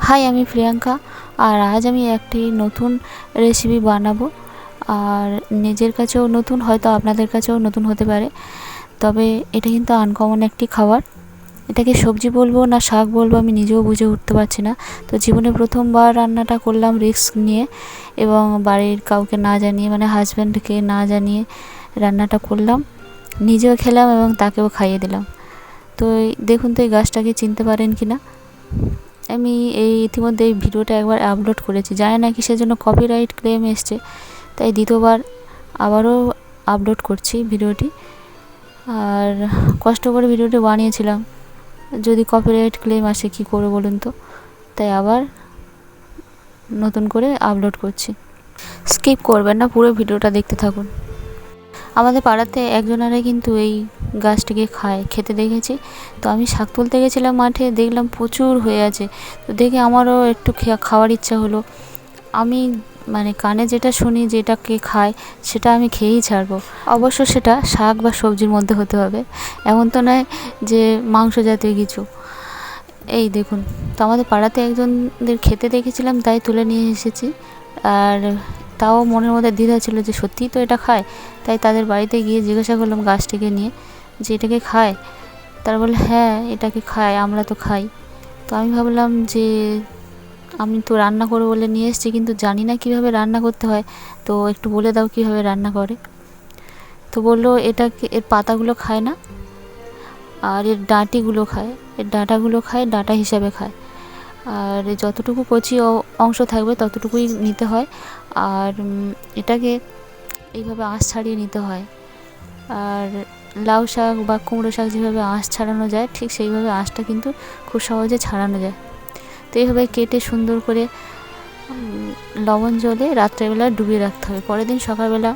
High আমি প্রিয়াঙ্কা। আর আজ আমি একটি নতুন রেসিপি বানাবো। আর নিজের কাছেও নতুন, হয়তো আপনাদের কাছেও নতুন হতে পারে। তবে এটা কিন্তু আনকমন একটি খাবার। এটাকে সবজি বলব না শাক বলব, আমি নিজেও বুঝে উঠতে পারছি না। তো জীবনে প্রথমবার রান্নাটা করলাম রিস্ক নিয়ে এবং বাড়ির কাউকে না জানিয়ে মানে হাজব্যান্ডকে না জানিয়ে রান্নাটা করলাম। নিজেও খেলাম এবং তাকেও খাইয়ে দিলাম। তো দেখুন তো এই গাছটাকে চিনতে পারেন কি না? আমি এই ইতিমধ্যে এই ভিডিওটা একবার আপলোড করেছি। জানি না কিসের জন্য কপিরাইট ক্লেম এসছে, তাই দ্বিতীয়বার আবারও আপলোড করছি ভিডিওটি। আর কষ্ট করে ভিডিওটি বানিয়েছিলাম, যদি কপিরাইট ক্লেম আসে কী করে বলুন তো? তাই আবার নতুন করে আপলোড করছি। স্কিপ করবেন না, পুরো ভিডিওটা দেখতে থাকুন। আমাদের পাড়াতে একজনারা কিন্তু এই গাছটিকে খায়, খেতে দেখেছি। তো আমি শাক তুলতে গেছিলাম মাঠে, দেখলাম প্রচুর হয়ে আছে। তো দেখে আমারও একটু খাওয়ার ইচ্ছা হলো। আমি মানে কানে যেটা শুনি যেটাকে খায়, সেটা আমি খেয়েই ছাড়বো। অবশ্য সেটা শাক বা সবজির মধ্যে হতে হবে। এমন তো নয় যে মাংস জাতীয় কিছু। এই দেখুন, তো আমাদের পাড়াতে একজনদের খেতে দেখেছিলাম, তাই তুলে নিয়ে এসেছি। আর তাও মনের মধ্যে দ্বিধা ছিল যে সত্যিই তো এটা খায়? তাই তাদের বাড়িতে গিয়ে জিজ্ঞাসা করলাম গাছটিকে নিয়ে যে এটাকে খায়? তারা বলে হ্যাঁ এটাকে খায়, আমরা তো খাই। তো আমি ভাবলাম যে আমি তো রান্না করব বলে নিয়ে এসেছি, কিন্তু জানি না কীভাবে রান্না করতে হয়। তো একটু বলে দাও কীভাবে রান্না করে? তো বলল, এটাকে, এর পাতাগুলো খায় না, আর এর ডাঁটিগুলো খায়। এর ডাঁটাগুলো খায়, ডাঁটা হিসাবে খায়। আর যতটুকু কচি অংশ থাকবে ততটুকুই নিতে হয়। আর এটাকে এইভাবে আঁশ ছাড়িয়ে নিতে হয়। আর লাউ শাক বা কুমড়ো শাক যেভাবে আঁশ ছাড়ানো যায়, ঠিক সেইভাবে আঁশটা কিন্তু খুব সহজে ছাড়ানো যায়। তো এইভাবে কেটে সুন্দর করে লবণ জলে রাত্রেবেলা ডুবিয়ে রাখতে হবে। পরের দিন সকালবেলা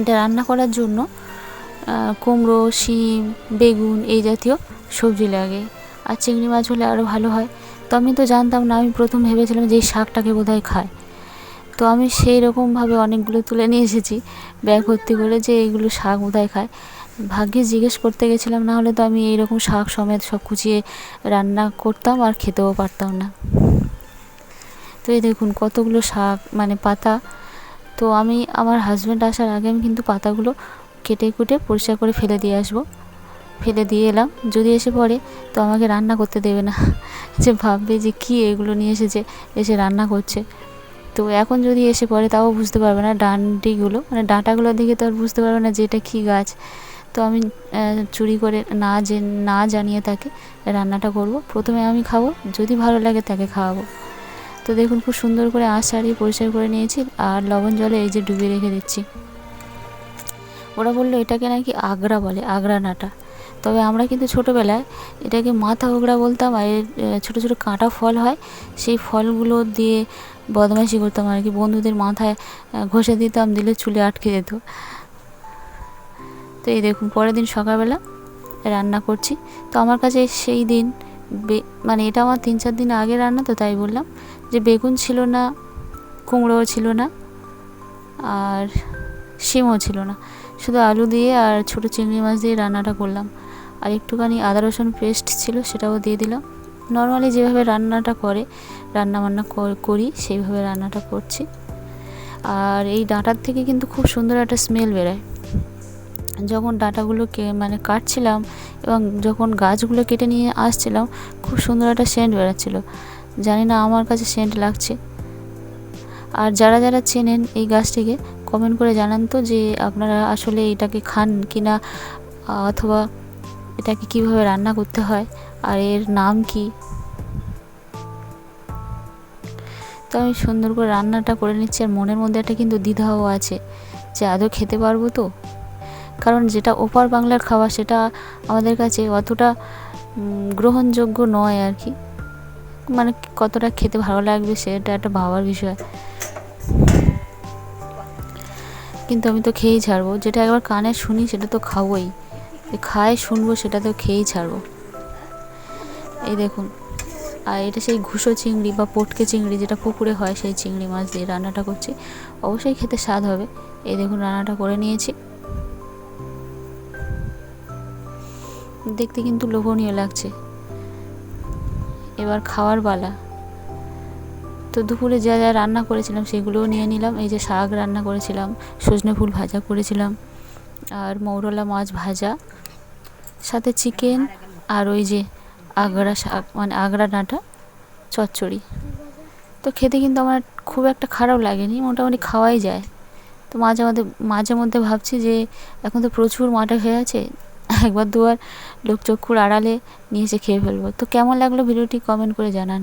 এটা রান্না করার জন্য কুমড়ো, শিম, বেগুন এই জাতীয় সবজি লাগে। আর চিংড়ি মাছ হলে আরও ভালো হয়। তো আমি তো জানতাম না, আমি প্রথম ভেবেছিলাম যে এই শাকটাকে বোধহয় খায়। তো আমি সেই রকমভাবে অনেকগুলো তুলে নিয়ে এসেছি, ব্যাগ ভর্তি করে যে এইগুলো শাক বোধহয় খায়। ভাগ্যে জিজ্ঞেস করতে গেছিলাম, না হলে তো আমি এইরকম শাক সমেত সব কুচিয়ে রান্না করতাম আর খেতেও পারতাম না। তো এই দেখুন কতগুলো শাক মানে পাতা। তো আমি, আমার হাজব্যান্ড আসার আগে আমি কিন্তু পাতাগুলো কেটে কুটে পরিষ্কার করে ফেলে দিয়ে আসব। ফেলে দিয়ে এলাম। যদি এসে পড়ে, তো আমাকে রান্না করতে দেবে না। যে ভাববে যে কী এগুলো নিয়ে এসেছে, এসে রান্না করছে। তো এখন যদি এসে পড়ে, তাও বুঝতে পারবে না ডান্ডিগুলো। মানে ডাঁটাগুলো দেখে তো আর বুঝতে পারবে না যে এটা কী গাছ। তো আমি চুরি করে না যে, না জানিয়ে তাকে রান্নাটা করব। প্রথমে আমি খাব, যদি ভালো লাগে তাকে খাওয়াবো। তো দেখুন, খুব সুন্দর করে আঁশ ছাড়িয়ে পরিষ্কার করে নিয়েছি। আর লবণ জলে এই যে ডুবিয়ে রেখে দিচ্ছি। ওরা বলল, এটাকে নাকি আগ্রা বলে, আগ্রা নাটা। তবে আমরা কিন্তু ছোটোবেলায় এটাকে মাথা ওগড়া বলতাম আর ছোটো ছোটো কাঁটা ফল হয়, সেই ফলগুলো দিয়ে বদমাইশি করতাম আর কি। বন্ধুদের মাথায় ঘষে দিতাম, দিলে চুলে আটকে যেত। তো এই দেখুন, পরের দিন সকালবেলা রান্না করছি। তো আমার কাছে সেই দিন মানে এটা আমার তিন চার দিন আগে রান্না, তো তাই বললাম যে বেগুন ছিল না, কুমড়োও ছিল না, আর শিমও ছিল না। শুধু আলু দিয়ে আর ছোটো চিংড়ি মাছ দিয়ে রান্নাটা করলাম। আর একটুখানি আদা রসুন পেস্ট ছিল, সেটাও দিয়ে দিলাম। নর্মালি যেভাবে রান্নাটা করে রান্না বান্না কর- সেইভাবে রান্নাটা করছি। আর এই ডাঁটার থেকে কিন্তু খুব সুন্দর একটা স্মেল বেরোয়। যখন ডাঁটাগুলোকে মানে কাটছিলাম এবং যখন গাছগুলো কেটে নিয়ে আসছিলাম, খুব সুন্দর একটা সেন্ট বেরোচ্ছিলো। জানি না আমার কাছে সেন্ট লাগছে। আর যারা যারা চেনেন এই গাছটিকে কমেন্ট করে জানান তো যে আপনারা আসলে এটাকে খান কি না অথবা এটাকে কীভাবে রান্না করতে হয়, আর এর নাম কি? তো আমি সুন্দর করে রান্নাটা করে নিচ্ছি, আর মনের মধ্যে একটা কিন্তু দ্বিধাও আছে যে আদৌ খেতে পারব তো? কারণ যেটা ওপার বাংলার খাবার সেটা আমাদের কাছে অতটা গ্রহণযোগ্য নয় আর কি। মানে কতটা খেতে ভালো লাগবে সেটা একটা ভাবার বিষয়। কিন্তু আমি তো খেয়েই ছাড়বো। যেটা একবার কানে শুনি, সেটা তো খাবোই। খায়, শুনব, সেটা তো খেয়েই ছাড়বো। এই দেখুন। আর এটা সেই ঘুষো চিংড়ি বা পটকে চিংড়ি, যেটা পুকুরে হয়, সেই চিংড়ি মাছ দিয়ে রান্নাটা করছি। অবশ্যই খেতে স্বাদ হবে। এই দেখুন, রান্নাটা করে নিয়েছি। দেখতে কিন্তু লোভনীয় লাগছে। এবার খাওয়ার পালা। তো দুপুরে যা যা রান্না করেছিলাম সেগুলোও নিয়ে নিলাম। এই যে শাক রান্না করেছিলাম, সজনে ফুল ভাজা করেছিলাম, আর মৌরলা মাছ ভাজা, সাথে চিকেন আর ওই যে আগড়া শাক মানে আগড়া ডাঁটা, চচ্চড়ি। তো খেতে কিন্তু আমার খুব একটা খারাপ লাগেনি, মোটামুটি খাওয়াই যায়। তো মাঝে মধ্যে মাঝে মধ্যে ভাবছি যে এখন তো প্রচুর মাঠে হয়ে আছে, একবার দুবার লোক চক্ষুর আড়ালে নিয়ে এসে খেয়ে ফেলব। তো কেমন লাগল ভিডিওটি কমেন্ট করে জানান।